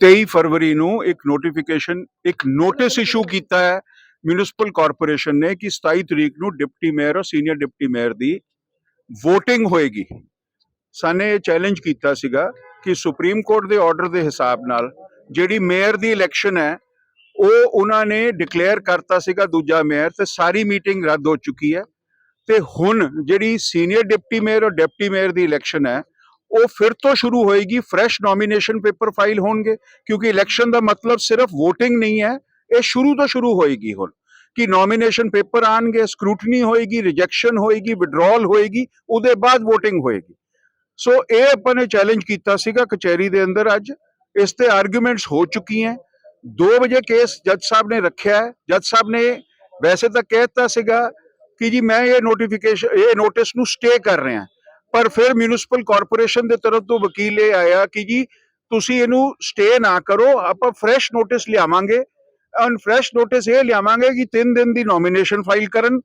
23 ਫਰਵਰੀ ਨੂੰ ਇੱਕ ਨੋਟੀਫਿਕੇਸ਼ਨ ਇੱਕ ਨੋਟਿਸ ਇਸ਼ੂ ਕੀਤਾ ਹੈ ਮਿਊਨਿਸਪਲ ਕਾਰਪੋਰੇਸ਼ਨ ਨੇ ਕਿ 27 ਤਰੀਕ ਨੂੰ ਡਿਪਟੀ ਮੇਅਰ ਔਰ ਸੀਨੀਅਰ ਡਿਪਟੀ ਮੇਅਰ ਦੀ VOTING ਹੋਏਗੀ। ਸਾਨੇ ਇਹ ਚੈਲੰਜ ਕੀਤਾ ਸੀਗਾ ਕਿ ਸੁਪਰੀਮ ਕੋਰਟ ਦੇ ਆਰਡਰ ਦੇ ਹਿਸਾਬ ਨਾਲ ਜਿਹੜੀ ਮੇਅਰ ਦੀ ਇਲੈਕਸ਼ਨ ਹੈ, ਉਹ ਉਹਨਾਂ ਨੇ ਡਿਕਲੇਅਰ ਕਰਤਾ ਸੀਗਾ ਦੂਜਾ ਮੇਅਰ ਤੇ ਸਾਰੀ ਮੀਟਿੰਗ ਰੱਦ ਹੋ ਚੁੱਕੀ ਹੈ। ਤੇ ਹੁਣ ਜਿਹੜੀ ਸੀਨੀਅਰ ਡਿਪਟੀ ਮੇਅਰ ਔਰ ਡਿਪਟੀ ਮੇਅਰ ਦੀ ਇਲੈਕਸ਼ਨ ਹੈ ਉਹ ਫਿਰ ਤੋਂ ਸ਼ੁਰੂ ਹੋਏਗੀ ਫਰੈਸ਼ ਨੋਮੀਨੇਸ਼ਨ ਪੇਪਰ ਫਾਈਲ ਹੋਣਗੇ, ਕਿਉਂਕਿ ਇਲੈਕਸ਼ਨ ਦਾ ਮਤਲਬ ਸਿਰਫ VOTING ਨਹੀਂ ਹੈ, ਇਹ ਸ਼ੁਰੂ ਤੋਂ ਸ਼ੁਰੂ ਹੋਏਗੀ ਹੁਣ। ਕਿ ਨੋਮੀਨੇਸ਼ਨ ਪੇਪਰ ਆਣਗੇ ਸਕ੍ਰੂਟਨੀ ਹੋਏਗੀ ਰਿਜੈਕਸ਼ਨ ਹੋਏਗੀ ਵਿਡਰਾਅਲ ਹੋਏਗੀ, ਉਹਦੇ ਬਾਅਦ VOTING ਹੋਏਗੀ। ਸੋ ਇਹ ਆਪਾਂ ਨੇ ਚੈਲੰਜ ਕੀਤਾ ਸੀਗਾ ਕਚਹਿਰੀ ਦੇ ਅੰਦਰ ਅੱਜ। ਇਸ ਤੇ ਆਰਗੂਮੈਂਟਸ ਹੋ ਚੁੱਕੀਆਂ। 2 ਵਜੇ ਕੇਸ ਜੱਜ ਸਾਹਿਬ ਨੇ ਰੱਖਿਆ ਹੈ। ਜੱਜ ਸਾਹਿਬ ਨੇ ਵੈਸੇ ਤਾਂ ਕਹਿਤਾ ਸੀਗਾ ਕਿ ਜੀ ਮੈਂ ਇਹ ਨੋਟੀਫਿਕੇਸ਼ਨ ਇਹ ਨੋਟਿਸ ਨੂੰ ਸਟੇ ਕਰ ਰਿਹਾ। ਪਰ ਫਿਰ ਮਿਊਨਿਸਪਲ ਕਾਰਪੋਰੇਸ਼ਨ ਦੇ ਤਰਫ ਤੋਂ ਵਕੀਲ ਇਹ ਆਇਆ ਕਿ ਜੀ, ਤੁਸੀਂ ਇਹਨੂੰ ਸਟੇ ਨਾ ਕਰੋ, ਆਪਾਂ ਫਰੈਸ਼ ਨੋਟਿਸ ਲਿਆਵਾਂਗੇ। ਔਰ ਫਰੈਸ਼ ਨੋਟਿਸ ਇਹ ਲਿਆਵਾਂਗੇ ਕਿ 3 ਦਿਨ ਦੀ ਨੋਮੀਨੇਸ਼ਨ ਫਾਈਲ ਕਰਨ,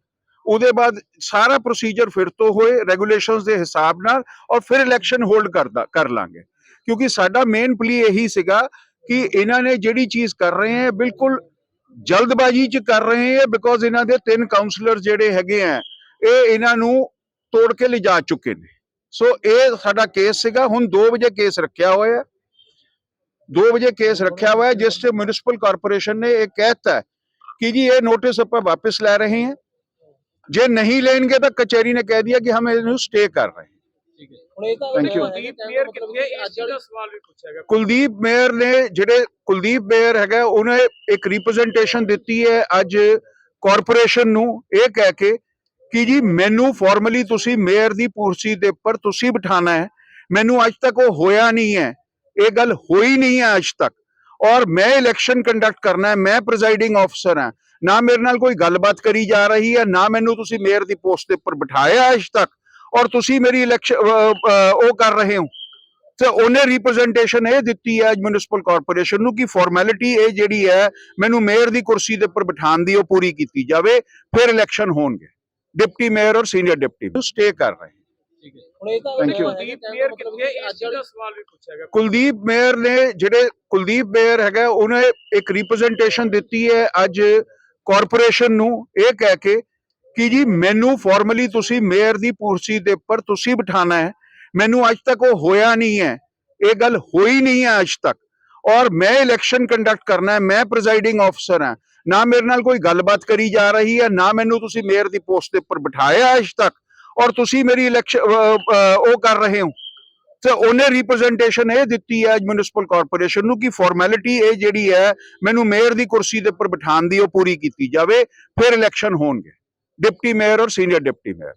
ਉਹਦੇ ਬਾਅਦ ਸਾਰਾ ਪ੍ਰੋਸੀਜਰ ਫਿਰ ਤੋਂ ਹੋਏ ਰੈਗੂਲੇਸ਼ਨਸ ਦੇ ਹਿਸਾਬ ਨਾਲ, ਔਰ ਫਿਰ ਇਲੈਕਸ਼ਨ ਹੋਲਡ ਕਰਦਾ, ਕਰ ਲਾਂਗੇ। ਕਿਉਂਕਿ ਸਾਡਾ ਮੇਨ ਪਲੀ ਇਹੀ ਸੀਗਾ ਕਿ ਇਹਨਾਂ ਨੇ ਜਿਹੜੀ ਚੀਜ਼ ਕਰ ਰਹੇ ਹੈ, ਬਿਲਕੁਲ ਜਲਦਬਾਜ਼ੀ ਚ ਕਰ ਰਹੇ ਹੈ ਬਿਕੋਜ਼ ਇਹਨਾਂ ਦੇ ਤਿੰਨ ਕਾਉਂਸਲਰ ਜਿਹੜੇ ਹੈਗੇ ਆ ਇਹ ਇਹਨਾਂ ਨੂੰ ਤੋੜ ਕੇ ਲਿਜਾ ਚੁੱਕੇ ਨੇ। ਸੋ ਇਹ ਸਾਡਾ ਕੇਸ ਸੀਗਾ। ਹੁਣ 2 ਵਜੇ ਕੇਸ ਰੱਖਿਆ ਹੋਇਆ ਹੈ। 2 ਵਜੇ ਕੇਸ ਰੱਖਿਆ ਹੋਇਆ ਜਿਸ ਤੇ ਮਿਊਨਿਸਪਲ ਕਾਰਪੋਰੇਸ਼ਨ ਨੇ ਇਹ ਕਹਿਤਾ ਕਿ ਜੀ ਇਹ ਨੋਟਿਸ ਆਪਾਂ ਵਾਪਸ ਲੈ ਰਹੇ ਹਾਂ। ਜੇ ਨਹੀਂ ਲੈਣਗੇ ਤਾਂ ਕਚਹਿਰੀ ਨੇ ਕਹਿ ਦਿਆ ਕਿ ਹਮ ਇਹਨੂੰ ਸਟੇ ਕਰ ਰਹੇ ਕੁਲਦੀਪ ਮੇਅਰ ਨੇ ਜਿਹੜੇ ਕੁਲਦੀਪ ਮੇਅਰ ਹੈਗਾ ਉਹਨੇ ਇੱਕ ਰਿਪਰੈਜ਼ੈਂਟੇਸ਼ਨ ਦਿੱਤੀ ਹੈ ਅੱਜ ਕਾਰਪੋਰੇਸ਼ਨ ਨੂੰ ਇਹ ਕਹਿ ਕੇ ਕਿ ਜੀ ਮੈਨੂੰ ਫਾਰਮਲੀ ਤੁਸੀਂ ਮੇਅਰ ਦੀ ਕੁਰਸੀ ਦੇ ਉੱਪਰ ਤੁਸੀਂ ਬਿਠਾਣਾ ਹੈ। ਮੈਨੂੰ ਅੱਜ ਤੱਕ ਉਹ ਹੋਇਆ ਨਹੀਂ ਹੈ। ਇਹ ਗੱਲ ਹੋਈ ਨਹੀਂ ਹੈ ਅੱਜ ਤੱਕ। ਔਰ ਮੈਂ ਇਲੈਕਸ਼ਨ ਕੰਡਕਟ ਕਰਨਾ ਹੈ, ਮੈਂ ਪ੍ਰੈਜ਼ਾਈਡਿੰਗ ਆਫਸਰ ਹਾਂ। ਨਾ ਮੇਰੇ ਨਾਲ ਕੋਈ ਗੱਲਬਾਤ ਕਰੀ ਜਾ ਰਹੀ ਹੈ, ਨਾ ਮੈਨੂੰ ਤੁਸੀਂ ਮੇਅਰ ਦੀ ਪੋਸਟ ਦੇ ਉੱਪਰ ਬਿਠਾਇਆ ਅੱਜ ਤੱਕ। ਔਰ ਤੁਸੀਂ ਮੇਰੀ ਇਲੈਕਸ਼ਨ ਉਹ ਕਰ ਰਹੇ ਹੋ। ਤੇ ਉਹਨੇ ਰਿਪਰੈਜ਼ੈਂਟੇਸ਼ਨ ਇਹ ਦਿੱਤੀ ਹੈ ਅੱਜ ਮਿਊਨਿਸਪਲ ਕਾਰਪੋਰੇਸ਼ਨ ਨੂੰ ਕਿ ਫਾਰਮੈਲਿਟੀ ਇਹ ਜਿਹੜੀ ਹੈ, ਮੈਨੂੰ ਮੇਅਰ ਦੀ ਕੁਰਸੀ ਦੇ ਉੱਪਰ ਬਿਠਾਉਣ ਦੀ ਉਹ ਪੂਰੀ ਕੀਤੀ ਜਾਵੇ, ਫਿਰ ਇਲੈਕਸ਼ਨ ਹੋਣਗੇ। ਡਿਪਟੀ ਮੇਅਰ ਔਰ ਸੀਨੀਅਰ ਡਿਪਟੀ ਨੂੰ ਸਟੇ ਕਰ ਰਹੇ ਠੀਕ ਹੈ। ਹੁਣ ਇਹ ਤਾਂ Thank you. ਕੁਲਦੀਪ ਮੇਅਰ ਕਿੱਥੇ ਅੱਜ ਦਾ ਸਵਾਲ ਵੀ ਪੁੱਛਿਆ ਗਿਆ। ਕੁਲਦੀਪ ਮੇਅਰ ਨੇ ਜਿਹੜੇ ਕੁਲਦੀਪ ਮੇਅਰ ਹੈਗਾ ਉਹਨੇ ਇੱਕ ਰਿਪਰੈਜ਼ੈਂਟੇਸ਼ਨ ਦਿੱਤੀ ਹੈ ਅੱਜ ਕਾਰਪੋਰੇਸ਼ਨ ਨੂੰ ਇਹ ਕਹਿ ਕੇ ਕਿ ਜੀ ਮੈਨੂੰ ਫਾਰਮਲੀ ਤੁਸੀਂ ਮੇਅਰ ਦੀ ਕੁਰਸੀ ਦੇ ਉੱਪਰ ਤੁਸੀਂ ਬਿਠਾਣਾ ਹੈ। ਮੈਨੂੰ ਅੱਜ ਤੱਕ ਉਹ ਹੋਇਆ ਨਹੀਂ ਹੈ। ਇਹ ਗੱਲ ਹੋਈ ਨਹੀਂ ਹੈ ਅੱਜ ਤੱਕ। ਔਰ ਮੈਂ ਇਲੈਕਸ਼ਨ ਕੰਡਕਟ ਕਰਨਾ ਹੈ ਮੈਂ ਪ੍ਰੈਜ਼ਾਈਡਿੰਗ ਆਫਸਰ ਹਾਂ। ਨਾ ਮੇਰੇ ਨਾਲ ਕੋਈ ਗੱਲਬਾਤ ਕਰੀ ਜਾ ਰਹੀ ਹੈ, ਨਾ ਮੈਨੂੰ ਤੁਸੀਂ ਮੇਅਰ ਦੀ ਪੋਸਟ ਦੇ ਉੱਪਰ ਬਿਠਾਇਆ ਅੱਜ ਤੱਕ, ਔਰ ਤੁਸੀਂ ਮੇਰੀ ਇਲੈਕਸ਼ਨ ਉਹ ਕਰ ਰਹੇ ਹੋ। ਤੇ ਉਹਨੇ ਰਿਪਰੈਜ਼ੈਂਟੇਸ਼ਨ ਇਹ ਦਿੱਤੀ ਹੈ ਅੱਜ ਮਿਊਨਿਸਪਲ ਕਾਰਪੋਰੇਸ਼ਨ ਨੂੰ ਕਿ ਫਾਰਮੈਲਿਟੀ ਇਹ ਜਿਹੜੀ ਹੈ, ਮੈਨੂੰ ਮੇਅਰ ਦੀ ਕੁਰਸੀ ਦੇ ਉੱਪਰ ਬਿਠਾਉਣ ਦੀ ਉਹ ਪੂਰੀ ਕੀਤੀ ਜਾਵੇ, ਫਿਰ ਇਲੈਕਸ਼ਨ ਹੋਣਗੇ। ਡਿਪਟੀ ਮੇਅਰ ਔਰ ਸੀਨੀਅਰ ਡਿਪਟੀ ਮੇਅਰ